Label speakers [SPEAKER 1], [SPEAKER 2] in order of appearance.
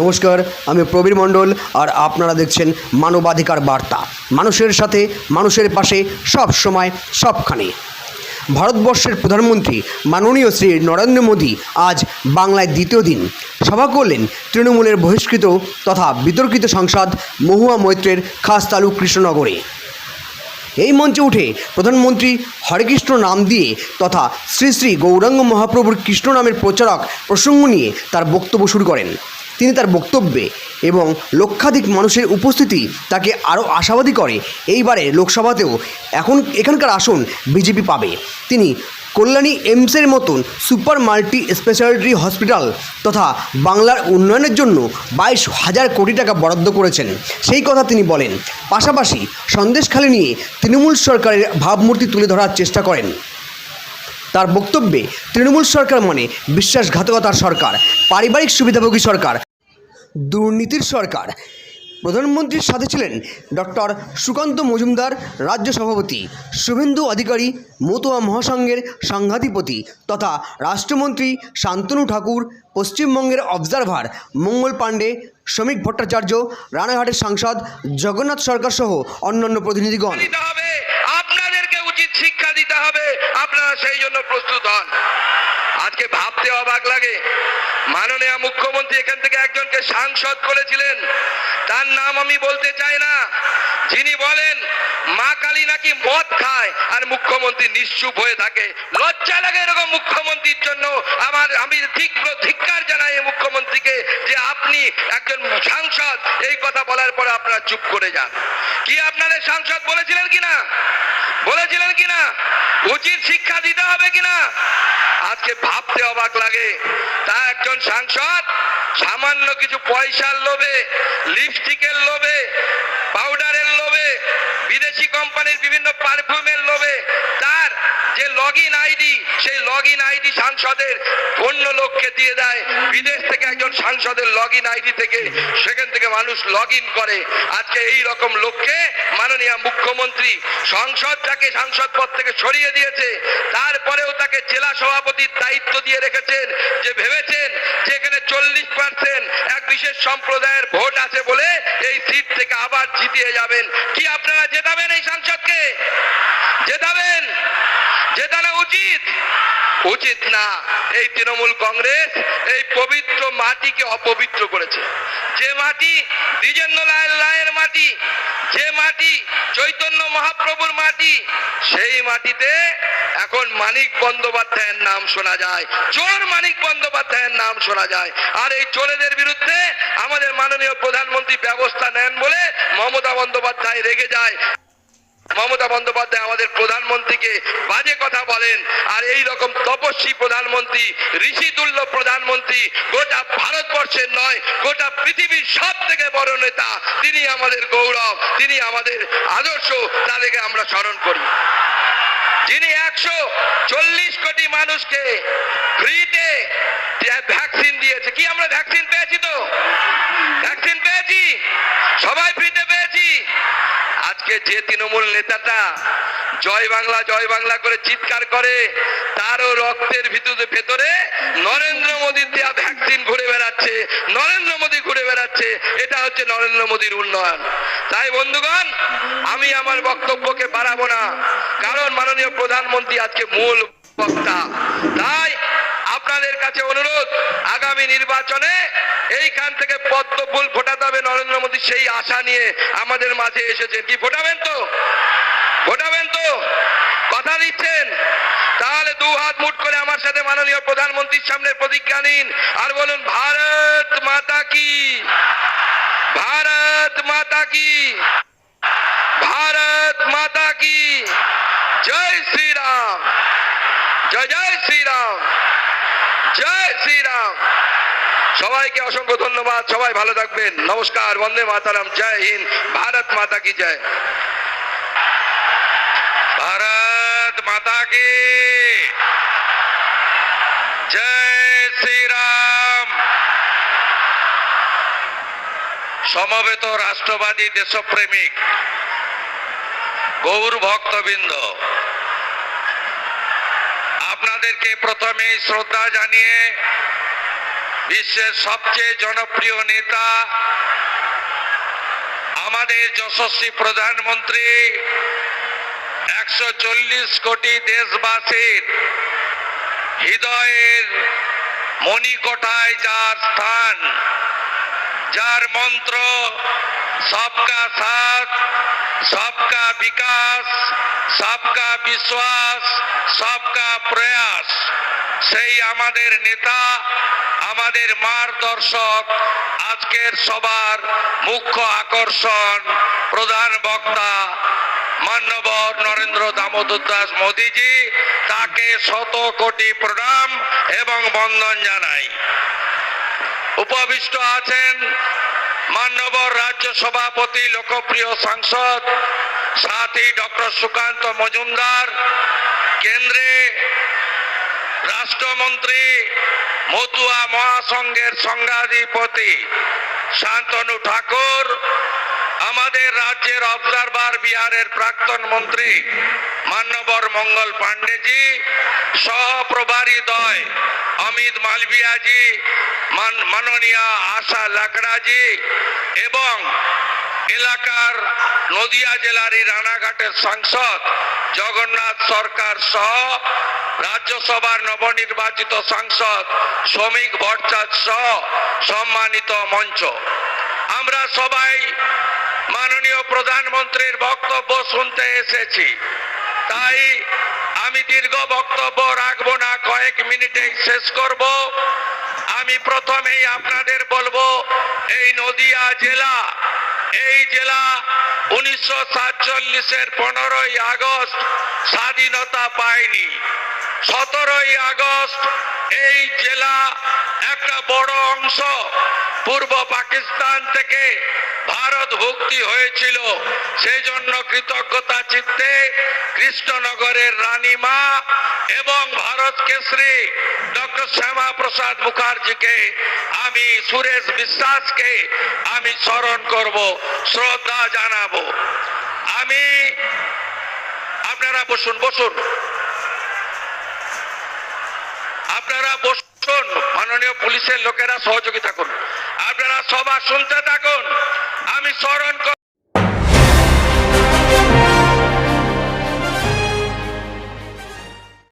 [SPEAKER 1] নমস্কার, আমি প্রবীর মণ্ডল আর আপনারা দেখছেন মানবাধিকার বার্তা। মানুষের সাথে, মানুষের পাশে, সব সময়, সবখানে। ভারতবর্ষের প্রধানমন্ত্রী মাননীয় শ্রী নরেন্দ্র মোদী আজ বাংলায় দ্বিতীয় দিন সভা করলেন তৃণমূলের বহিষ্কৃত তথা বিতর্কিত সংসদ মহুয়া মৈত্রের খাস তালুক কৃষ্ণনগরে। এই মঞ্চে উঠে প্রধানমন্ত্রী হরেকৃষ্ণ নাম দিয়ে তথা শ্রী শ্রী গৌরাঙ্গ মহাপ্রভুর কৃষ্ণ নামের প্রচারক প্রসঙ্গ নিয়ে তার বক্তব্য শুরু করেন। তিনি তার বক্তব্যে এবং লক্ষাধিক মানুষের উপস্থিতি তাকে আরও আশাবাদী করে। এইবারে লোকসভাতেও এখন, এখানকার আসন বিজেপি পাবে। তিনি কল্যাণী এইমসের মতন সুপার মাল্টি স্পেশালিটি হসপিটাল তথা বাংলার উন্নয়নের জন্য বাইশ হাজার কোটি টাকা বরাদ্দ করেছেন। সেই কথা তিনি বলেন। পাশাপাশি সন্দেশখালী নিয়ে তৃণমূল সরকারের ভাবমূর্তি তুলে ধরার চেষ্টা করেন। তার বক্তব্যে, তৃণমূল সরকার মানে বিশ্বাসঘাতকতার সরকার, পারিবারিক সুবিধাভোগী সরকার দুর্নীতির সরকার। প্রধানমন্ত্রীর সাথে ছিলেন ডক্টর সুকান্ত মজুমদার, রাজ্য সভাপতি শুভেন্দু অধিকারী, মতুয়া মহাসংঘের সংঘাধিপতি তথা রাষ্ট্রমন্ত্রী শান্তনু ঠাকুর, পশ্চিমবঙ্গের অবজারভার মঙ্গল পাণ্ডে, শ্রমিক ভট্টাচার্য, রানাঘাটের সাংসদ জগন্নাথ সরকার সহ অন্যান্য প্রতিনিধিগণ।
[SPEAKER 2] আপনাদেরকে উচিত শিক্ষা দিতে হবে। আপনারা সেই জন্য প্রস্তুত হন। আজকে ভাবতে অবাক লাগে। মাননীয় মুখ্যমন্ত্রী এখান থেকে একজনকে সাংসদ করেছিলেন। তার নাম আমি বলতে চাই না। যিনি বলেন, মা কালী নাকি মদ খায় আর মুখ্যমন্ত্রী নিশ্চুপ হয়ে থাকে। লজ্জা লাগে এরকম মুখ্যমন্ত্রীর জন্য। আমার, আমি তীব্র ধিক্কার জানাই এই মুখ্যমন্ত্রীকে যে আপনি একজন সাংসদ। এই কথা বলার পরে আপনারা চুপ করে যান। কি আপনাদের সাংসদ বলেছিলেন কিনা? বলেছিলেন কিনা? উচিত শিক্ষা দিতে হবে কিনা? আজকে ভাবতে অবাক লাগে। তা একজন সাংসদ সামান্য কিছু পয়সার লোভে লিপস্টিকের লোভে পাউডারের লোভে বিদেশি কোম্পানির বিভিন্ন পারফিউমের লগ ইন আইডি সেই লগ ইন আইডি সাংসদের অন্য লোককে দিয়ে দেয়। বিদেশ থেকে একজন সাংসদের লগ ইন আইডি থেকে সেখান থেকে মানুষ লগ ইন করে। আজকে এই রকম লোককে মাননীয় মুখ্যমন্ত্রী সংসদ তাকে সাংসদ পদ থেকে সরিয়ে দিয়েছে, তারপরেও তাকে জেলা সভাপতির দায়িত্ব দিয়ে রেখেছেন, যে ভেবেছেন যে এখানে চল্লিশ পার্সেন্ট এক বিশেষ সম্প্রদায়ের ভোট আছে বলে এই সিট থেকে আবার জিতিয়ে যাবেন। কি আপনারা জেতাবেন এই সাংসদকে? জেতাবেন? জেতানো উচিত? উচিত না। এই তৃণমূল কংগ্রেস এই পবিত্র মাটিকে অপবিত্র করেছে। যে মাটি দ্বিজেন্দ্র লাল লায়ের মাটি, যে মাটি চৈতন্য মহাপ্রভুর মাটি, সেই মাটিতে এখন মানিক বন্দ্যোপাধ্যায়ের নাম শোনা যায়। চোর মানিক বন্দ্যোপাধ্যায়ের নাম শোনা যায়। আর এই চোরেদের বিরুদ্ধে আমাদের মাননীয় প্রধানমন্ত্রী ব্যবস্থা নেন বলে মমতা বন্দ্যোপাধ্যায় রেগে যায়। মমতা বন্দ্যোপাধ্যায় আমাদের প্রধানমন্ত্রীকে বাজে কথা বলেন, আর এই রকম তপস্বী প্রধানমন্ত্রী, ঋষিতুল্য প্রধানমন্ত্রী, গোটা ভারতবর্ষের নয়, গোটা পৃথিবীর সব থেকে বড় নেতা, তিনি আমাদের গৌরব, তিনি আমাদের আদর্শ, তাদেরকে আমরা স্মরণ করি। যিনি একশো চল্লিশ কোটি মানুষকে ফ্রিতে ভ্যাকসিন দিয়েছে। কি আমরা ভ্যাকসিন পেয়েছি তো? ভ্যাকসিন পেয়েছি? সবাই ফ্রিতে আজকে যে তৃণমূল নেতাটা জয় বাংলা জয় বাংলা করে চিৎকার করে, তারও রক্তের ভিতরে, ভেতরে নরেন্দ্র মোদীর দেওয়া ভ্যাকসিন ঘুরে বেড়াচ্ছে, নরেন্দ্র মোদী ঘুরে বেড়াচ্ছে, এটা হচ্ছে নরেন্দ্র মোদীর উন্নয়ন। তাই বন্ধুগণ, আমি আমার বক্তব্যকে বাড়াবো না, কারণ মাননীয় প্রধানমন্ত্রী আজকে মূল বক্তা। তাই আপনাদের কাছে অনুরোধ, আগামী নির্বাচনে এইখান থেকে পদ্ম ফুল ফোটাতে হবে নরেন্দ্র মোদী সেই আশা নিয়ে আমাদের মাঝে এসেছেন। কি ফোটাবেন তো? ফোটাবেন তো? কথা দিচ্ছেন? তাহলে দু হাত মুট করে আমার সাথে মাননীয় প্রধানমন্ত্রীর সামনে প্রতিজ্ঞা নিন। আর বলুন, ভারত মাতা কি? ভারত মাতা কি ভারত মাতা কি জয় শ্রীরাম জয় জয় শ্রীরাম জয় শ্রীরাম। সবাইকে অসংখ্য ধন্যবাদ। সবাই ভালো থাকবেন। নমস্কার, বন্দে মাতারাম। জয় হিন্দ। ভারত মাতা কি জয়। ভারত মাতা কি। জয় শ্রীরাম। সমবেত রাষ্ট্রবাদী দেশপ্রেমিক গৌর ভক্তবৃন্দ আপনাদেরকে প্রথমে শ্রদ্ধা জানিয়ে
[SPEAKER 3] বিশ্বের সবচেয়ে জনপ্রিয় নেতা, আমাদের যশস্বী প্রধানমন্ত্রী, একশো চল্লিশ কোটি দেশবাসীর হৃদয়ের মণিকোঠায় যার স্থান যার মন্ত্র সবকা সাথ, সবকা বিকাশ, সবকা বিশ্বাস, সবকা প্রয়াস। সেই আমাদের নেতা, আমাদের মার্গদর্শক, আজকের সবার মুখ্য আকর্ষণ, প্রধান বক্তা, মান্যবর নরেন্দ্র দামোদর দাস মোদীজি, তাকে শত কোটি প্রণাম এবং বন্দন জানাই। উপবিষ্ট আছেন মান্যবর রাজ্য সভাপতি, লোকপ্রিয় সাংসদ, সাথী ডক্টর সুকান্ত মজুমদার, কেন্দ্রে রাষ্ট্রমন্ত্রী মতুয়া মহাসংঘের সংঘাধিপতি শান্তনু ঠাকুর আমাদের রাজ্যের অবজারভার বিহারের প্রাক্তন মন্ত্রী মান্যবর মঙ্গল পাণ্ডেজি, সহপ্রভারী দয় অমিত মালবিয়াজি মান- মাননীয় আশা লাকড়াজি এবং এলাকার নদিয়া জেলার রানাঘাটের সাংসদ জগন্নাথ সরকার সহ রাজ্যসভার নবনির্বাচিত সাংসদ শ্রমিক ভট্টাচার্য সহ সম্মানিত মঞ্চ। আমরা সবাই মাননীয় প্রধানমন্ত্রীর বক্তব্য শুনতে এসেছি। তাই আমি দীর্ঘ বক্তব্য রাখব না, কয়েক মিনিটেই শেষ করব। আমি প্রথমেই আপনাদের বলব, এই নদিয়া জেলা, এই জেলা উনিশশো সাতচল্লিশের পনেরোই আগস্ট স্বাধীনতা পায়নি। সতেরোই আগস্ট এই জেলা একটা বড় অংশ পূর্ব পাকিস্তান থেকে ভারত ভুক্তি হয়েছিল। সেই জন্য কৃতজ্ঞতা চিত্তে কৃষ্ণনগরের রানীমা এবং ভারত কেশরী ডক্টর শ্যামা প্রসাদ মুখার্জিকে আমি সুরেশ বিশ্বাসকে আমি স্মরণ করব, শ্রদ্ধা জানাব। আমি আপনারা বসুন বসুন। আপনারা বসুন। মাননীয় পুলিশের লোকেরা সহযোগিতা করুন। আপনারা সবার শুনতে থাকুন। আমি স্মরণ